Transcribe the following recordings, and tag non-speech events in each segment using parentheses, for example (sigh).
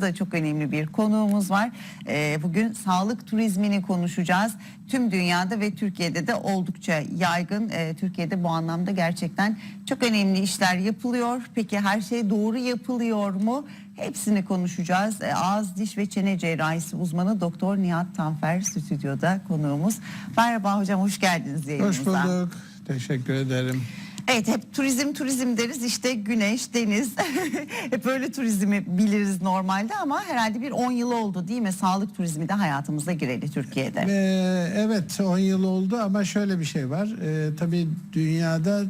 da çok önemli bir konuğumuz var. Ee, bugün sağlık turizmini konuşacağız. Tüm dünyada ve Türkiye'de de oldukça yaygın. Ee, Türkiye'de bu anlamda gerçekten çok önemli işler yapılıyor. Peki her şey doğru yapılıyor mu? Hepsini konuşacağız. Ee, ağız, diş ve çene cerrahisi uzmanı Doktor Nihat Tanfer stüdyoda konuğumuz. Merhaba hocam hoş geldiniz yayınımıza. Hoş bulduk. Teşekkür ederim. Evet hep turizm turizm deriz işte güneş, deniz (laughs) hep böyle turizmi biliriz normalde ama herhalde bir 10 yıl oldu değil mi? Sağlık turizmi de hayatımıza gireli Türkiye'de. Ee, evet 10 yıl oldu ama şöyle bir şey var. Ee, tabii dünyada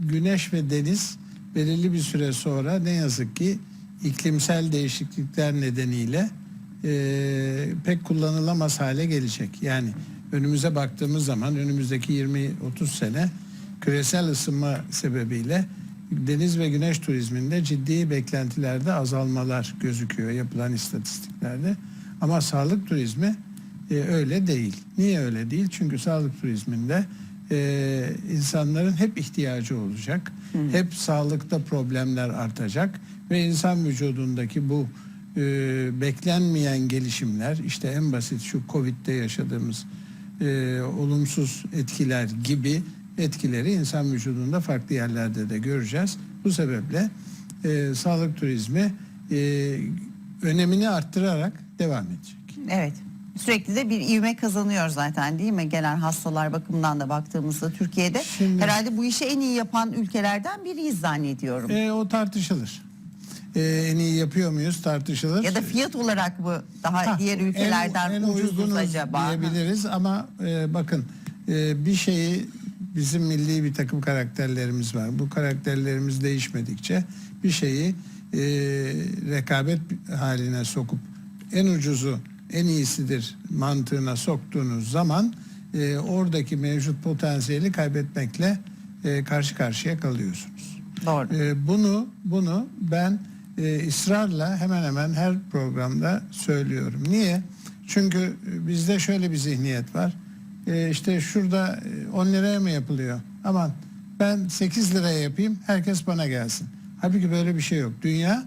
güneş ve deniz belirli bir süre sonra ne yazık ki iklimsel değişiklikler nedeniyle e, pek kullanılamaz hale gelecek. Yani önümüze baktığımız zaman önümüzdeki 20-30 sene küresel ısınma sebebiyle deniz ve güneş turizminde ciddi beklentilerde azalmalar gözüküyor yapılan istatistiklerde. Ama sağlık turizmi e, öyle değil. Niye öyle değil? Çünkü sağlık turizminde e, insanların hep ihtiyacı olacak. Hep sağlıkta problemler artacak ve insan vücudundaki bu e, beklenmeyen gelişimler işte en basit şu Covid'de yaşadığımız e, olumsuz etkiler gibi etkileri insan vücudunda farklı yerlerde de göreceğiz. Bu sebeple e, sağlık turizmi e, önemini arttırarak devam edecek. Evet. Sürekli de bir ivme kazanıyor zaten değil mi? Gelen hastalar bakımından da baktığımızda Türkiye'de. Şimdi- herhalde bu işi en iyi yapan ülkelerden biriyiz zannediyorum. E, o tartışılır. E, en iyi yapıyor muyuz tartışılır. Ya da fiyat olarak mı daha Ha, diğer en- ülkelerden en ucuzuz uygunuz acaba? diyebiliriz ama e, bakın e, bir şeyi bizim milli bir takım karakterlerimiz var. Bu karakterlerimiz değişmedikçe bir şeyi e, rekabet haline sokup en ucuzu en iyisidir mantığına soktuğunuz zaman e, oradaki mevcut potansiyeli kaybetmekle e, karşı karşıya kalıyorsunuz. Doğru. Ee, bunu bunu ben e, ısrarla hemen hemen her programda söylüyorum. Niye? Çünkü e, bizde şöyle bir zihniyet var. E, işte şurada e, 10 liraya mı yapılıyor? Aman ben 8 liraya yapayım herkes bana gelsin. Halbuki böyle bir şey yok. Dünya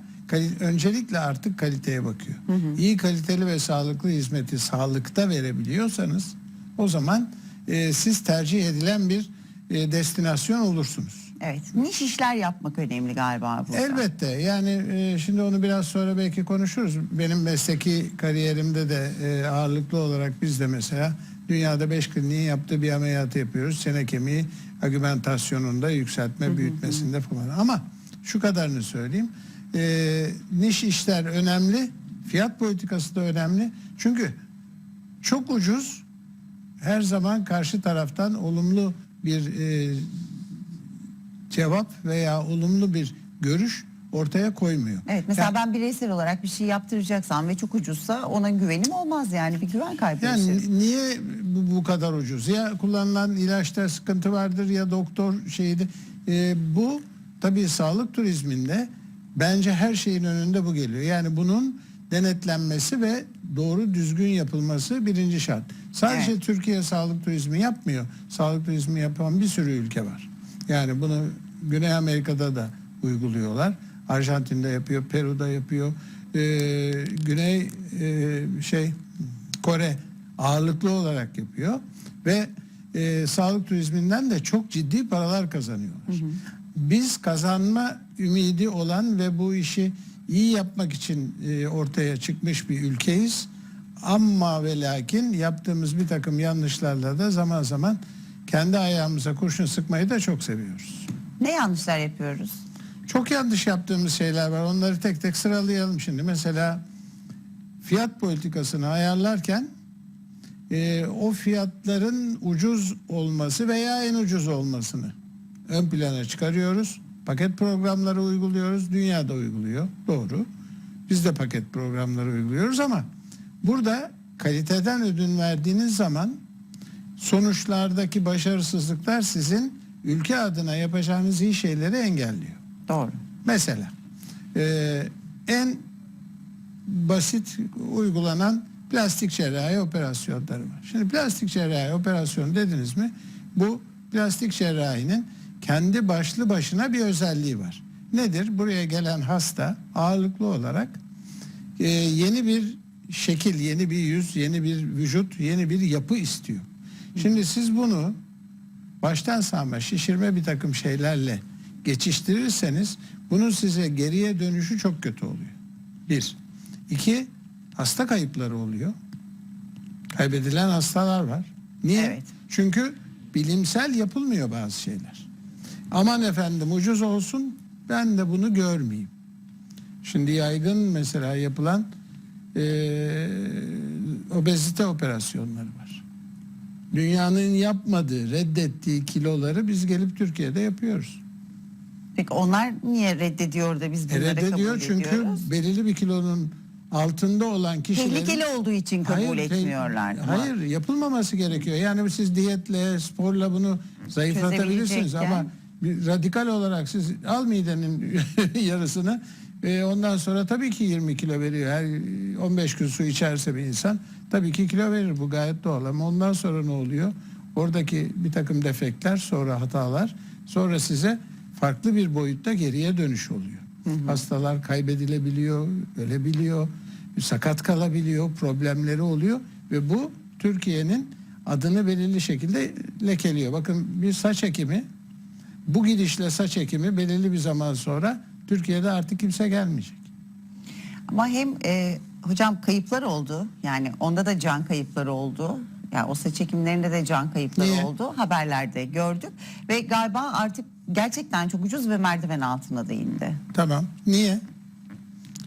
öncelikle artık kaliteye bakıyor. İyi kaliteli ve sağlıklı hizmeti sağlıkta verebiliyorsanız o zaman e, siz tercih edilen bir e, destinasyon olursunuz. Evet. Niş işler yapmak önemli galiba burada. Elbette yani e, şimdi onu biraz sonra belki konuşuruz. Benim mesleki kariyerimde de e, ağırlıklı olarak biz de mesela dünyada 5 kliniğin yaptığı bir ameliyatı yapıyoruz. Çene kemiği agümentasyonunda yükseltme büyütmesinde falan. Ama şu kadarını söyleyeyim. E, niş işler önemli. Fiyat politikası da önemli. Çünkü çok ucuz her zaman karşı taraftan olumlu bir e, cevap veya olumlu bir görüş ortaya koymuyor. Evet mesela Yani- ben bireysel olarak bir şey yaptıracaksam ve çok ucuzsa ona güvenim olmaz yani bir güven kaybı yaşarım. Yani niye bu, bu kadar ucuz? Ya kullanılan ilaçta sıkıntı vardır ya doktor şeydi. Ee, bu tabii sağlık turizminde bence her şeyin önünde bu geliyor. Yani bunun denetlenmesi ve doğru düzgün yapılması birinci şart. Sadece Evet. Türkiye sağlık turizmi yapmıyor. Sağlık turizmi yapan bir sürü ülke var. Yani bunu Güney Amerika'da da uyguluyorlar. Arjantin'de yapıyor, Peru'da yapıyor. Ee, Güney e, şey Kore ağırlıklı olarak yapıyor ve e, sağlık turizminden de çok ciddi paralar kazanıyorlar. Biz kazanma ümidi olan ve bu işi iyi yapmak için e, ortaya çıkmış bir ülkeyiz. Ama ve lakin yaptığımız bir takım yanlışlarla da zaman zaman kendi ayağımıza kurşun sıkmayı da çok seviyoruz. Ne yanlışlar yapıyoruz? Çok yanlış yaptığımız şeyler var. Onları tek tek sıralayalım şimdi. Mesela fiyat politikasını ayarlarken e, o fiyatların ucuz olması veya en ucuz olmasını ön plana çıkarıyoruz. Paket programları uyguluyoruz. Dünyada uyguluyor. Doğru. Biz de paket programları uyguluyoruz ama burada kaliteden ödün verdiğiniz zaman sonuçlardaki başarısızlıklar sizin ülke adına yapacağınız iyi şeyleri engelliyor. Doğru. Mesela e, en basit uygulanan plastik cerrahi operasyonları var. Şimdi plastik cerrahi operasyonu dediniz mi? Bu plastik cerrahinin kendi başlı başına bir özelliği var. Nedir? Buraya gelen hasta ağırlıklı olarak e, yeni bir şekil, yeni bir yüz, yeni bir vücut, yeni bir yapı istiyor. Şimdi siz bunu baştan sağma şişirme bir takım şeylerle geçiştirirseniz bunun size geriye dönüşü çok kötü oluyor. Bir. İki, hasta kayıpları oluyor. Kaybedilen hastalar var. Niye? Evet. Çünkü bilimsel yapılmıyor bazı şeyler. Aman efendim ucuz olsun ben de bunu görmeyeyim. Şimdi yaygın mesela yapılan eee, obezite operasyonları var. Dünyanın yapmadığı, reddettiği kiloları biz gelip Türkiye'de yapıyoruz. Peki onlar niye reddediyor da biz E, bunları reddediyor kabul çünkü ediyoruz? belirli bir kilonun altında olan kişilerin... Tehlikeli olduğu için kabul Hayır, te- etmiyorlar. Hayır yapılmaması gerekiyor. Yani siz diyetle, sporla bunu zayıflatabilirsiniz Çözebilecekken- ama bir radikal olarak siz al midenin (laughs) yarısını ve ondan sonra tabii ki 20 kilo veriyor. Her 15 gün su içerse bir insan tabii ki kilo verir. Bu gayet doğal ama ondan sonra ne oluyor? Oradaki bir takım defekler sonra hatalar sonra size farklı bir boyutta geriye dönüş oluyor. Hastalar kaybedilebiliyor, ölebiliyor, sakat kalabiliyor, problemleri oluyor ve bu Türkiye'nin adını belirli şekilde lekeliyor. Bakın bir saç ekimi bu gidişle saç ekimi belirli bir zaman sonra Türkiye'de artık kimse gelmeyecek. Ama hem e, hocam kayıplar oldu. Yani onda da can kayıpları oldu. Yani o saç çekimlerinde de can kayıpları Niye? oldu. Haberlerde gördük. Ve galiba artık gerçekten çok ucuz ve merdiven altına da indi. Tamam. Niye?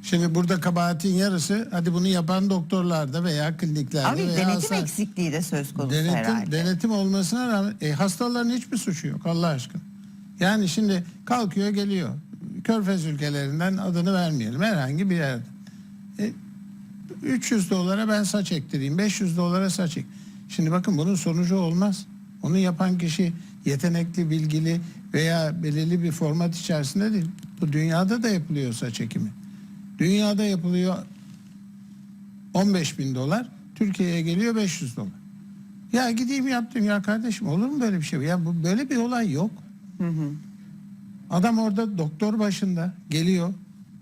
Şimdi burada kabahatin yarısı hadi bunu yapan doktorlarda veya kliniklerde Abi veya denetim hastane- eksikliği de söz konusu denetim, herhalde. denetim olmasına rağmen e, hastaların hiçbir suçu yok Allah aşkına. Yani şimdi kalkıyor geliyor. Körfez ülkelerinden adını vermeyelim herhangi bir yerde. E, 300 dolara ben saç ektireyim. 500 dolara saç ek. Şimdi bakın bunun sonucu olmaz. Onu yapan kişi yetenekli, bilgili veya belirli bir format içerisinde değil. Bu dünyada da yapılıyor saç ekimi. Dünyada yapılıyor 15 bin dolar. Türkiye'ye geliyor 500 dolar. Ya gideyim yaptım ya kardeşim olur mu böyle bir şey? Ya bu böyle bir olay yok. Adam orada doktor başında geliyor.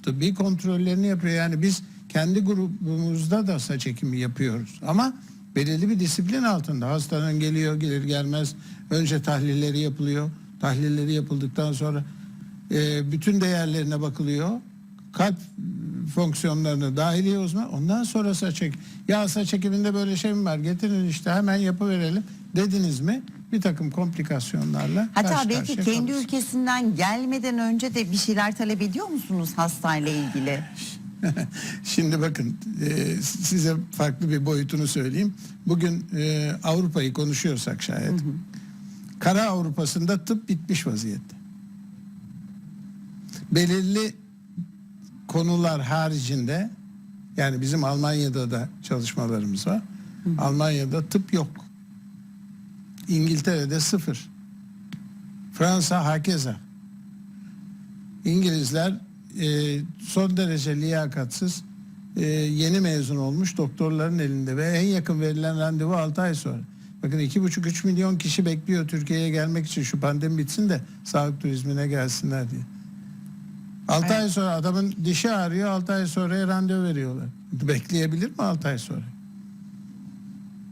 Tıbbi kontrollerini yapıyor. Yani biz kendi grubumuzda da saç ekimi yapıyoruz. Ama belirli bir disiplin altında. Hastanın geliyor gelir gelmez önce tahlilleri yapılıyor. Tahlilleri yapıldıktan sonra e, bütün değerlerine bakılıyor. Kalp fonksiyonlarını dahiliye uzman ondan sonra saç ek ya saç ekiminde böyle şey mi var getirin işte hemen yapıverelim dediniz mi bir takım komplikasyonlarla Hatta karşı belki kendi kalırsınız. ülkesinden gelmeden önce de bir şeyler talep ediyor musunuz hastayla ilgili? (laughs) Şimdi bakın e, size farklı bir boyutunu söyleyeyim. Bugün e, Avrupa'yı konuşuyorsak şayet. Kara Avrupa'sında tıp bitmiş vaziyette. Belirli konular haricinde yani bizim Almanya'da da çalışmalarımız var. Almanya'da tıp yok. İngiltere'de sıfır. Fransa hakeza. İngilizler e, son derece liyakatsız e, yeni mezun olmuş doktorların elinde ve en yakın verilen randevu 6 ay sonra. Bakın 2,5-3 milyon kişi bekliyor Türkiye'ye gelmek için şu pandemi bitsin de sağlık turizmine gelsinler diye. 6 Evet. ay sonra adamın dişi ağrıyor 6 ay sonra randevu veriyorlar. Bekleyebilir mi 6 ay sonra?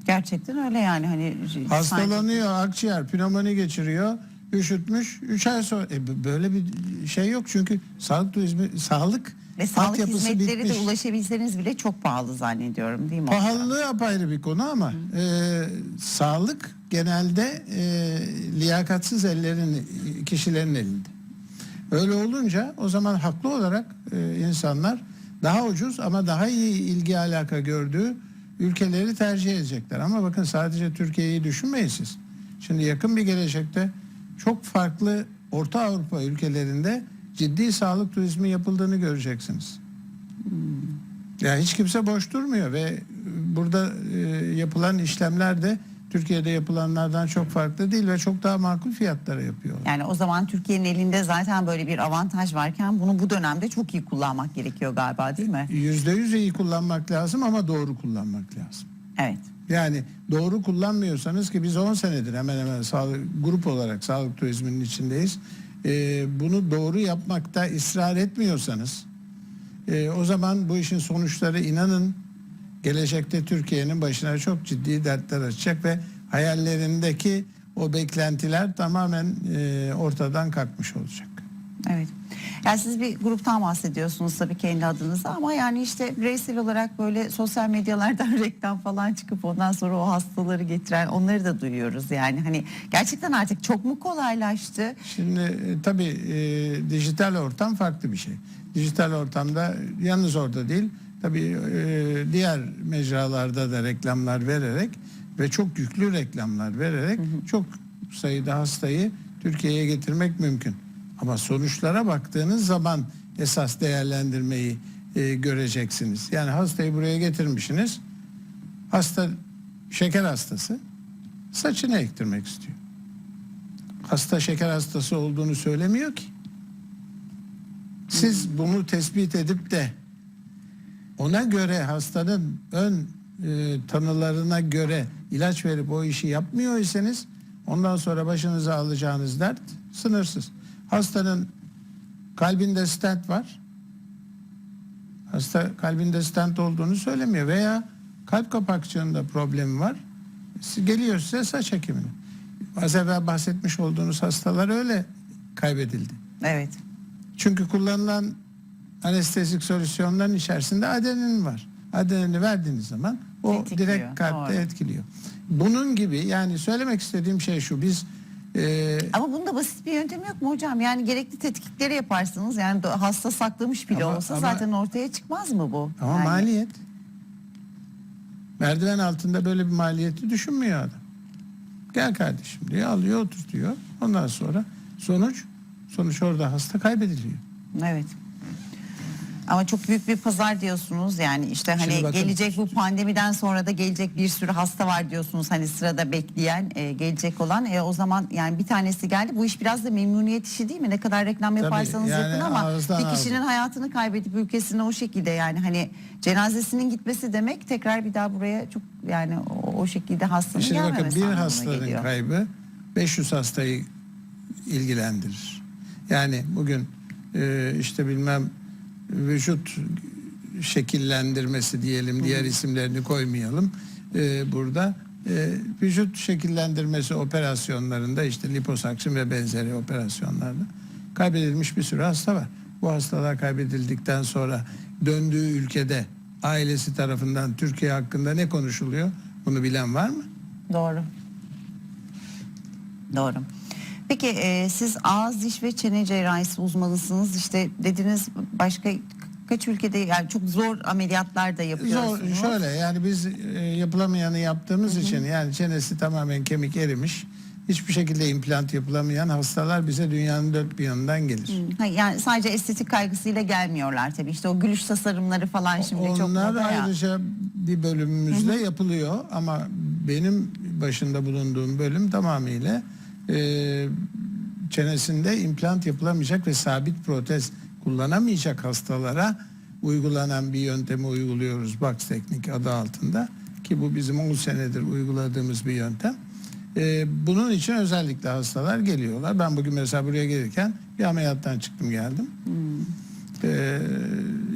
Gerçekten öyle yani hani sanki- Hastalanıyor akciğer pnömoni geçiriyor üşütmüş 3 ay sonra e, böyle bir şey yok çünkü sağlık turizmi sağlık ve sağlık hizmetleri bitmiş. de ulaşabilseniz bile çok pahalı zannediyorum değil mi? Pahalılığı apayrı bir konu ama e, sağlık genelde e, liyakatsız ellerin kişilerin elinde. Öyle olunca o zaman haklı olarak e, insanlar daha ucuz ama daha iyi ilgi alaka gördüğü ülkeleri tercih edecekler. Ama bakın sadece Türkiye'yi düşünmeyin siz. Şimdi yakın bir gelecekte çok farklı Orta Avrupa ülkelerinde ciddi sağlık turizmi yapıldığını göreceksiniz. Ya hiç kimse boş durmuyor ve burada e, yapılan işlemler de Türkiye'de yapılanlardan çok farklı değil ve çok daha makul fiyatlara yapıyorlar. Yani o zaman Türkiye'nin elinde zaten böyle bir avantaj varken bunu bu dönemde çok iyi kullanmak gerekiyor galiba değil mi? Yüzde yüz iyi kullanmak lazım ama doğru kullanmak lazım. Evet. Yani doğru kullanmıyorsanız ki biz 10 senedir hemen hemen sağlık, grup olarak sağlık turizminin içindeyiz. Ee, bunu doğru yapmakta ısrar etmiyorsanız e, o zaman bu işin sonuçları inanın gelecekte Türkiye'nin başına çok ciddi dertler açacak ve hayallerindeki o beklentiler tamamen e, ortadan kalkmış olacak. Evet. Yani siz bir gruptan bahsediyorsunuz tabii kendi adınıza ama yani işte bireysel olarak böyle sosyal medyalardan (laughs) reklam falan çıkıp ondan sonra o hastaları getiren onları da duyuyoruz yani hani gerçekten artık çok mu kolaylaştı? Şimdi e, tabii e, dijital ortam farklı bir şey. Dijital ortamda yalnız orada değil, tabii e, diğer mecralarda da reklamlar vererek ve çok yüklü reklamlar vererek çok sayıda hastayı Türkiye'ye getirmek mümkün. Ama sonuçlara baktığınız zaman esas değerlendirmeyi e, göreceksiniz. Yani hastayı buraya getirmişsiniz. Hasta şeker hastası saçını ektirmek istiyor. Hasta şeker hastası olduğunu söylemiyor ki. Siz bunu tespit edip de ona göre hastanın ön e, tanılarına göre ilaç verip o işi yapmıyor iseniz ondan sonra başınıza alacağınız dert sınırsız. Hastanın kalbinde stent var. Hasta kalbinde stent olduğunu söylemiyor veya kalp kapakçığında problemi var. Geliyor size saç ekimine. Az evvel bahsetmiş olduğunuz hastalar öyle kaybedildi. Evet. Çünkü kullanılan anestezik solüsyonların içerisinde adenin var. Adenini verdiğiniz zaman o Tetikliyor, direkt kalpte doğru. etkiliyor. Bunun gibi yani söylemek istediğim şey şu biz e, Ama bunda basit bir yöntem yok mu hocam? Yani gerekli tetkikleri yaparsınız. Yani hasta saklamış bile Ama- olsa ama- zaten ortaya çıkmaz mı bu? ama Yani- maliyet merdiven altında böyle bir maliyeti düşünmüyor adam. Gel kardeşim diyor alıyor oturtuyor. Ondan sonra sonuç sonuç orada hasta kaybediliyor. Evet. Ama çok büyük bir pazar diyorsunuz yani işte hani bakın- gelecek bu pandemiden sonra da gelecek bir sürü hasta var diyorsunuz hani sırada bekleyen e, gelecek olan E, o zaman yani bir tanesi geldi bu iş biraz da memnuniyet işi değil mi ne kadar reklam yaparsanız yani yapın ama ağızdan bir kişinin ağza. hayatını kaybedip ülkesine o şekilde yani hani cenazesinin gitmesi demek tekrar bir daha buraya çok yani o, o şekilde hastanın Şimdi bakın gelmemesi bir anlamına hastanın geliyor. kaybı 500 hastayı ilgilendirir. Yani bugün e, işte bilmem vücut şekillendirmesi diyelim diğer isimlerini koymayalım e, burada. E, vücut şekillendirmesi operasyonlarında işte liposakşın ve benzeri operasyonlarda kaybedilmiş bir sürü hasta var. Bu hastalar kaybedildikten sonra döndüğü ülkede ailesi tarafından Türkiye hakkında ne konuşuluyor? Bunu bilen var mı? Doğru. Doğru. Peki e, siz ağız, diş ve çene cerrahisi uzmanısınız. İşte dediniz başka kaç ülkede yani çok zor ameliyatlar da Zor, yapıyorsunuz. şöyle yani biz e, yapılamayanı yaptığımız için yani çenesi tamamen kemik erimiş. Hiçbir şekilde implant yapılamayan hastalar bize dünyanın dört bir yanından gelir. Ha, Yani sadece estetik kaygısıyla gelmiyorlar tabii. İşte o gülüş tasarımları falan şimdi çok Onlar moda ya. ayrıca bir bölümümüzde yapılıyor ama benim başında bulunduğum bölüm tamamıyla e, çenesinde implant yapılamayacak ve sabit protez kullanamayacak hastalara uygulanan bir yöntemi uyguluyoruz box teknik adı altında ki bu bizim 10 senedir uyguladığımız bir yöntem. E, bunun için özellikle hastalar geliyorlar. Ben bugün mesela buraya gelirken bir ameliyattan çıktım geldim. Ee,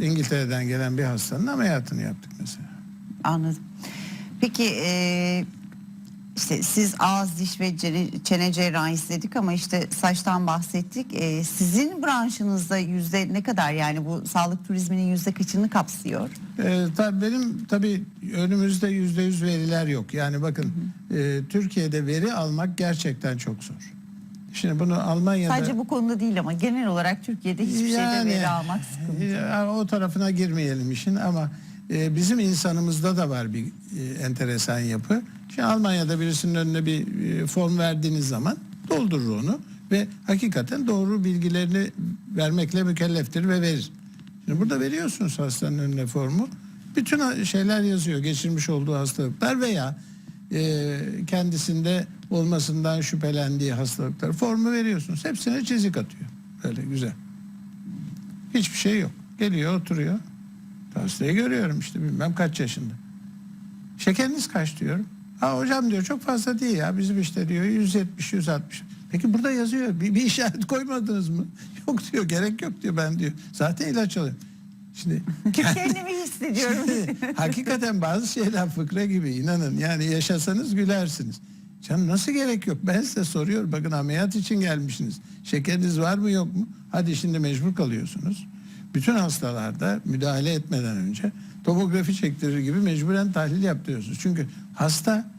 İngiltere'den gelen bir hastanın ameliyatını yaptık mesela. Anladım. Peki e, işte siz ağız, diş ve çene cerrahisi dedik ama işte saçtan bahsettik. E, sizin branşınızda yüzde ne kadar yani bu sağlık turizminin yüzde kaçını kapsıyor? Ee, tabii benim tabii önümüzde yüzde yüz veriler yok. Yani bakın e, Türkiye'de veri almak gerçekten çok zor. Şimdi bunu Almanya'da Sadece bu konuda değil ama genel olarak Türkiye'de hiçbir şeyde veri almak sıkıntı. Ya, o tarafına girmeyelim işin ama e, bizim insanımızda da var bir e, enteresan yapı. Şimdi Almanya'da birisinin önüne bir e, form verdiğiniz zaman doldurur onu ve hakikaten doğru bilgilerini vermekle mükelleftir ve verir. Şimdi burada veriyorsunuz hastanın önüne formu. Bütün şeyler yazıyor. Geçirmiş olduğu hastalıklar veya e, kendisinde olmasından şüphelendiği hastalıklar. Formu veriyorsunuz. Hepsine çizik atıyor. Böyle güzel. Hiçbir şey yok. Geliyor oturuyor. Hastayı görüyorum işte bilmem kaç yaşında. Şekeriniz kaç diyorum. Ha hocam diyor çok fazla değil ya bizim işte diyor 170 160. Peki burada yazıyor bir, bir işaret koymadınız mı? (laughs) Yok diyor gerek yok diyor ben diyor. Zaten ilaç alıyorum. Şimdi (laughs) Kendimi hissediyorum. Şimdi hakikaten bazı şeyler fıkra gibi inanın. Yani yaşasanız gülersiniz. Canım nasıl gerek yok? Ben size soruyorum. Bakın ameliyat için gelmişsiniz. Şekeriniz var mı yok mu? Hadi şimdi mecbur kalıyorsunuz. Bütün hastalarda müdahale etmeden önce tomografi çektirir gibi mecburen tahlil yaptırıyorsunuz. Çünkü hasta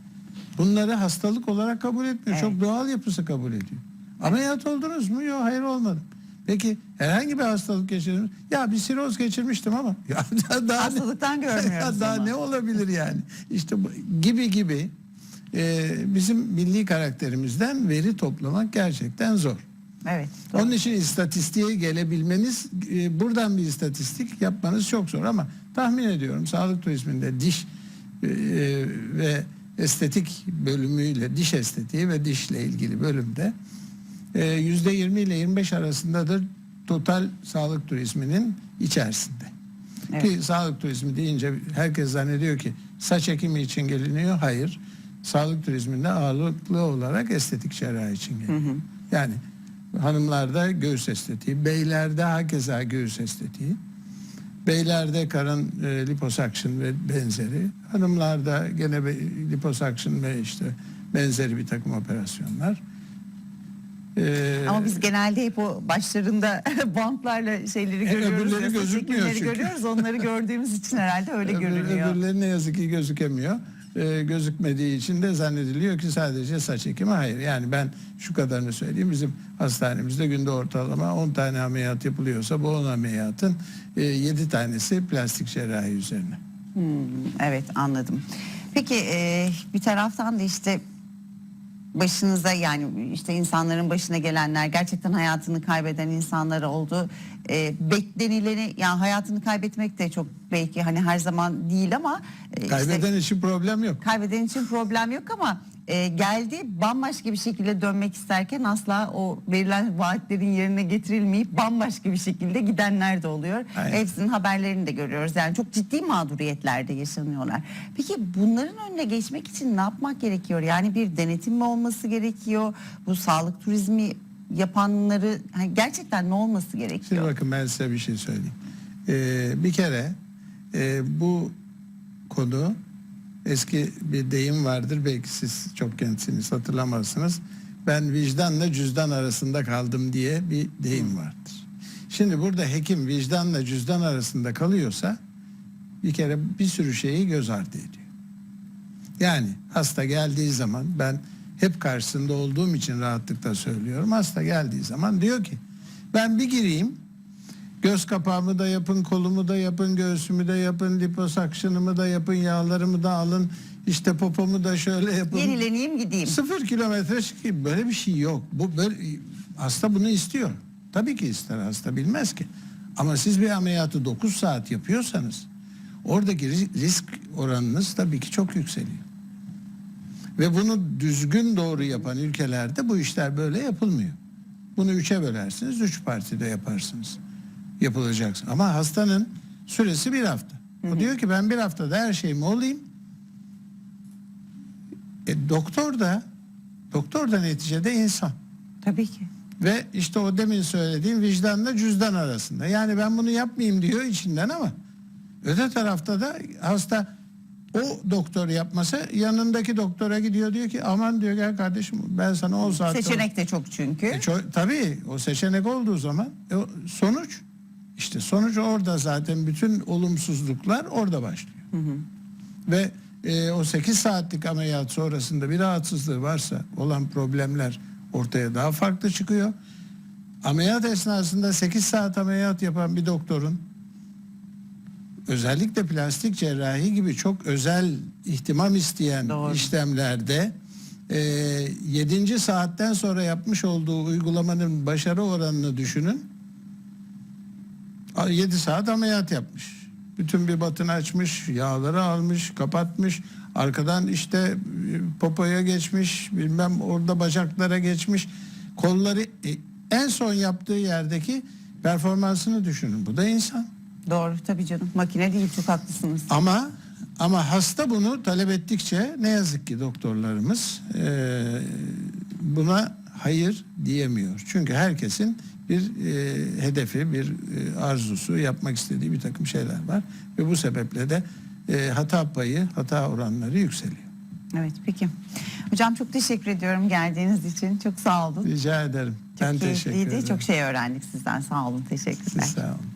bunları hastalık olarak kabul etmiyor. Evet. Çok doğal yapısı kabul ediyor. Ameliyat oldunuz mu? Yok hayır olmadım. Peki herhangi bir hastalık geçirdiniz? Ya bir siroz geçirmiştim ama. (laughs) Ya daha, daha ne- Hastalıktan görmüyoruz (laughs) Ya daha ama. ne olabilir yani? İşte bu, gibi gibi e, bizim milli karakterimizden veri toplamak gerçekten zor. Evet. Onun için istatistiğe gelebilmeniz, e, buradan bir istatistik yapmanız çok zor ama tahmin ediyorum sağlık turizminde diş e, ve estetik bölümüyle, diş estetiği ve dişle ilgili bölümde e, yüzde 20 ile 25 arasındadır total sağlık turizminin içerisinde. Evet. Ki sağlık turizmi deyince herkes zannediyor ki saç ekimi için geliniyor. Hayır. Sağlık turizminde ağırlıklı olarak estetik cerrahi için geliyor. Yani hanımlarda göğüs estetiği, beylerde hakeza göğüs estetiği. Beylerde karın e, liposuction ve benzeri. Hanımlarda gene be, liposuction ve işte benzeri bir takım operasyonlar. Ee, Ama biz genelde hep o başlarında (laughs) bantlarla şeyleri E, görüyoruz. öbürleri gözükmüyor çünkü. görüyoruz. Onları gördüğümüz için herhalde öyle (laughs) Öbür- görünüyor. Öbürleri ne yazık ki gözükemiyor. Ee, gözükmediği için de zannediliyor ki sadece saç ekimi. Hayır yani ben şu kadarını söyleyeyim. Bizim hastanemizde günde ortalama 10 tane ameliyat yapılıyorsa bu 10 ameliyatın e, 7 tanesi plastik cerrahi üzerine. Hmm, evet anladım. Peki e, bir taraftan da işte başınıza yani işte insanların başına gelenler gerçekten hayatını kaybeden insanlar oldu. E, beklenileni yani hayatını kaybetmek de çok belki hani her zaman değil ama e, işte- Kaybeden için problem yok. kaybeden için problem yok ama e, geldi bambaşka bir şekilde dönmek isterken asla o verilen vaatlerin yerine getirilmeyip bambaşka bir şekilde gidenler de oluyor. Aynen. Hepsinin haberlerini de görüyoruz. Yani çok ciddi mağduriyetlerde yaşanıyorlar. Peki bunların önüne geçmek için ne yapmak gerekiyor? Yani bir denetim mi olması gerekiyor? Bu sağlık turizmi yapanları hani gerçekten ne olması Şimdi gerekiyor? bakın ben size bir şey söyleyeyim. Ee, bir kere e, bu konu eski bir deyim vardır. Belki siz çok gençsiniz hatırlamazsınız. Ben vicdanla cüzdan arasında kaldım diye bir deyim vardır. Şimdi burada hekim vicdanla cüzdan arasında kalıyorsa bir kere bir sürü şeyi göz ardı ediyor. Yani hasta geldiği zaman ben hep karşısında olduğum için rahatlıkla söylüyorum. Hasta geldiği zaman diyor ki ben bir gireyim göz kapağımı da yapın, kolumu da yapın, göğsümü de yapın, liposuction'ımı da yapın, yağlarımı da alın, işte popomu da şöyle yapın. Yenileneyim gideyim. Sıfır kilometre çıkayım. Böyle bir şey yok. Bu böyle hasta bunu istiyor. Tabii ki ister hasta bilmez ki. Ama siz bir ameliyatı 9 saat yapıyorsanız oradaki ri- risk oranınız tabii ki çok yükseliyor. Ve bunu düzgün doğru yapan ülkelerde bu işler böyle yapılmıyor. Bunu üçe bölersiniz, üç partide yaparsınız. Yapılacaksın. Ama hastanın süresi bir hafta. O diyor ki ben bir haftada her şeyimi olayım. E, doktor da doktor da neticede insan. Tabii ki. Ve işte o demin söylediğim vicdanla cüzdan arasında. Yani ben bunu yapmayayım diyor içinden ama öte tarafta da hasta o doktor yapmasa yanındaki doktora gidiyor diyor ki aman diyor gel kardeşim ben sana 10 saatte... Seçenek de çok çünkü. E, ço- tabii o seçenek olduğu zaman e, o sonuç işte sonuç orada zaten bütün olumsuzluklar orada başlıyor. Ve e, o 8 saatlik ameliyat sonrasında bir rahatsızlığı varsa olan problemler ortaya daha farklı çıkıyor. Ameliyat esnasında 8 saat ameliyat yapan bir doktorun özellikle plastik cerrahi gibi çok özel ihtimam isteyen Doğru. işlemlerde e, 7. saatten sonra yapmış olduğu uygulamanın başarı oranını düşünün. 7 saat ameliyat yapmış. Bütün bir batını açmış, yağları almış, kapatmış. Arkadan işte e, popoya geçmiş, bilmem orada bacaklara geçmiş. Kolları e, en son yaptığı yerdeki performansını düşünün. Bu da insan. Doğru tabii canım. Makine değil çok haklısınız. Ama ama hasta bunu talep ettikçe ne yazık ki doktorlarımız e, buna hayır diyemiyor. Çünkü herkesin bir e, hedefi, bir e, arzusu, yapmak istediği bir takım şeyler var. Ve bu sebeple de e, hata payı, hata oranları yükseliyor. Evet peki. Hocam çok teşekkür ediyorum geldiğiniz için. Çok sağ olun. Rica ederim. Çok ben teşekkür ederim. Çok şey öğrendik sizden. Sağ olun. Teşekkürler. Sağ olun.